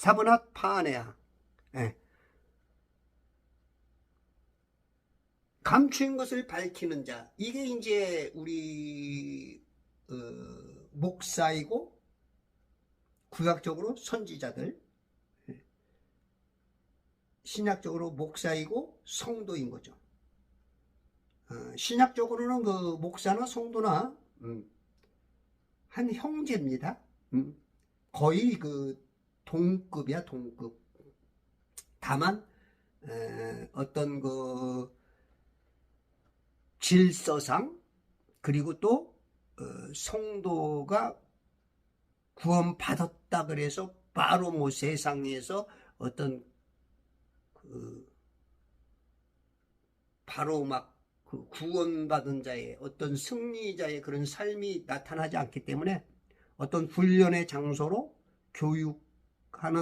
사브낫 파네아. 예. 감추인 것을 밝히는 자. 이게 이제 우리 어, 목사이고 구약적으로 선지자들, 예. 신약적으로 목사이고 성도인 거죠. 어, 신약적으로는 그 목사나 성도나 음, 한 형제입니다. 음, 거의 그 동급이야 동급. 다만 에, 어떤 그 질서상 그리고 또 어, 성도가 구원받았다 그래서 바로 뭐 세상에서 어떤 그 바로 막 그 구원받은 자의 어떤 승리자의 그런 삶이 나타나지 않기 때문에 어떤 훈련의 장소로 교육 하는